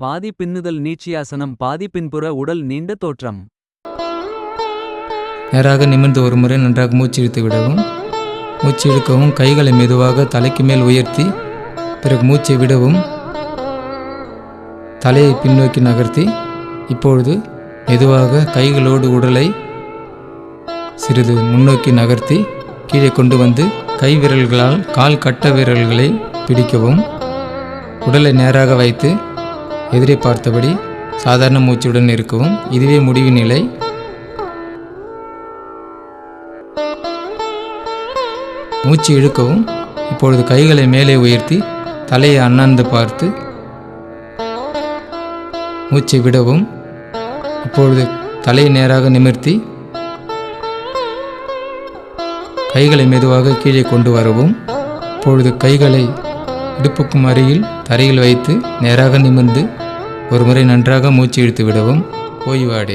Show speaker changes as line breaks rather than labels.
பாதி பின்னுதல் நீச்சியாசனம் பாதி பின்புற உடல் நீண்ட தோற்றம்.
நேராக நிமிர்ந்து ஒரு முறை நன்றாக மூச்சு இழுத்து விடவும் மூச்சு இழுக்கவும் கைகளை மெதுவாக தலைக்கு மேல் உயர்த்தி பிறகு மூச்சை விடவும் தலையை பின்னோக்கி நகர்த்தி இப்பொழுது மெதுவாக கைகளோடு உடலை சிறிது முன்னோக்கி நகர்த்தி கீழே கொண்டு வந்து கை விரல்களால் கால் கட்ட விரல்களை பிடிக்கவும் உடலை நேராக வைத்து எதிரே பார்த்தபடி சாதாரண மூச்சுடன் இருக்கவும் இதுவே முடிவு நிலை. மூச்சு இழுக்கவும் இப்பொழுது கைகளை மேலே உயர்த்தி தலையை அண்ணாந்து பார்த்து மூச்சை விடவும் இப்பொழுது தலையை நேராக நிமிர்த்தி கைகளை மெதுவாக கீழே கொண்டு வரவும் இப்பொழுது கைகளை இடுப்புக்கும் அருகில் தரையில் வைத்து நேராக நிமிர்ந்து ஒருமுறை நன்றாக மூச்சு இழுத்து விடவும் ஓய்வாடு